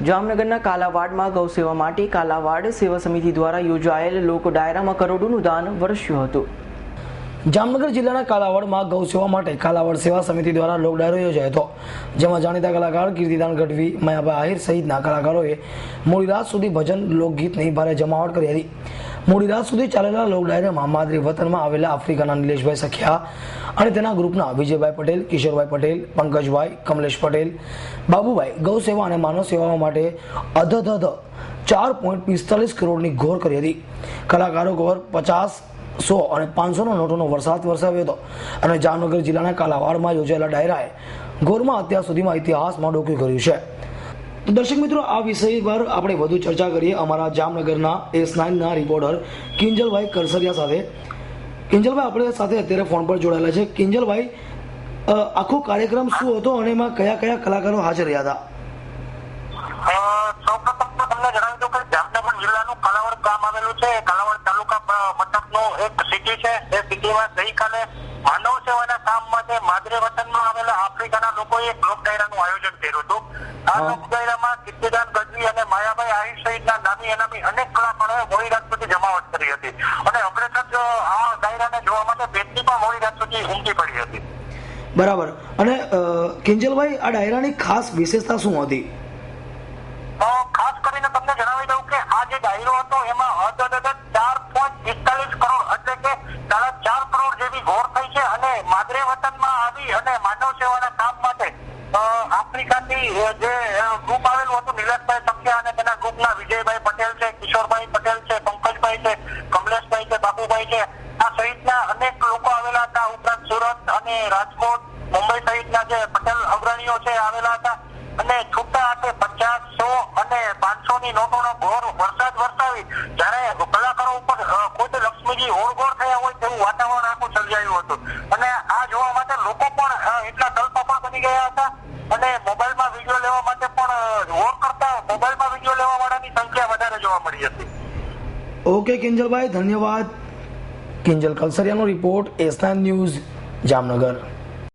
જામનગરના કાલાવાડમાં ગૌસેવા માટે કાલાવાડ સેવા સમિતિ દ્વારા યોજાયેલ લોક ડાયરામાં કરોડોનું દાન વરસ્યું હતું. જામનગર જિલ્લાના કાલાવડમાં ગૌ સેવા માટે કાલાવડ સેવા સમિતિ દ્વારા લોક યોજાયો હતો. જેમાં જાણીતા કલાકાર કીર્તિદાન ગઢવી, માયાભાઈ આહિર સહિતના કલાકારોએ મોડી રાત સુધી ભજન લોકગીતની ભારે જમાવટ કરી હતી. મોડી રાત સુધી ચાલેલા લોક ડાયરામાં માદરી વતનમાં આવેલા આફ્રિકાના નિલેશભાઈ સખિયા અને તેના ગ્રુપના વિજયભાઈ પટેલ, કિશોરભાઈ પટેલ, પંકજભાઈ, કમલેશ પટેલ, બાબુભાઈ ગૌ સેવા અને માનવ સેવાઓ માટે અધધ ચાર પોઈન્ટ પિસ્તાલીસ કરોડની ઘોર કરી હતી. કલાકારો ઘોર પચાસ સો અને પાંચસોનો નોટોનો વરસાદ વરસાવ્યો હતો. અને જામનગર જિલ્લાના કાલાવાડમાં યોજાયેલા ડાયરાએ ગોરમાં અત્યાર સુધીમાં ઇતિહાસમાં ડોક્યું કર્યું છે. તો દર્શક મિત્રો, આ વિષય પર આપણે વધુ ચર્ચા કરીએ અમારા જામનગરના એસ નાઇનના રિપોર્ટર કિંજલભાઈ કરસરિયા સાથે. કિંજલભાઈ, આપણે સાથે અત્યારે ફોન પર જોડાયેલા છે. કિંજલભાઈ આખો કાર્યક્રમ શું હતો અને એમાં કયા કયા કલાકારો હાજર રહ્યા હતા? સૌપ્રથમ તમને જણાવી દઉં કે જામનગર જિલ્લાનું કાલાવડ ગામ આવેલું છે. કાલાવડ એક સિટી છે એ સિટીમાં ગઈકાલે માનવ સેવાના કામ માટે માદરે વતનમાં આવેલા આફ્રિકાના લોકોએ એક લોક ડાયરાનું આયોજન કર્યું હતું. આ. લોક ડાયરામાં કીર્તિદાન ગજવી અને માયાભાઈ આહિર સહિતના નામી અનામી અનેક કલાકારોએ મોડી રાત સુધી જમાવટ કરી હતી. અને જ આ ડાયરાને જોવા માટે બેટની પણ મોડી રાત સુધી ઉમટી પડી હતી. બરાબર. અને કિંજલભાઈ આ ડાયરાની ખાસ વિશેષતા શું હતી? કિશોરભાઈ પટેલ છે, પંકજભાઈ છે, કમલેશભાઈ છે બાપુભાઈ છે. આ સહિતના અનેક લોકો આવેલા હતા. ઉપરાંત સુરત અને રાજકોટ, મુંબઈ સહિતના જે પટેલ અગ્રણીઓ છે આવેલા હતા. અને છૂટા હાથે પચાસ, સો અને પાંચસો ની નોટોનો ઘોર વરસાદ વરસાવી, જયારે કલાકારો ઉપર ખુદ લક્ષ્મીજી ઓળઘોળ થયા હોય તેવું વાતાવરણ આખું સર્જાયું હતું. અને આ જોવા માટે લોકો પણ એટલા તલપા બની ગયા હતા. અને મોબાઈલમાં વીડિયો લેવા માટે પણ વોર કરતા મોબાઈલમાં વીડિયો લેવા વાળાની સંખ્યા વધારે જોવા મળી હતી. ઓકે કિંજલભાઈ ધન્યવાદ. કિંજલ કલસરિયાનો રિપોર્ટ એસના ન્યૂઝ જામનગર.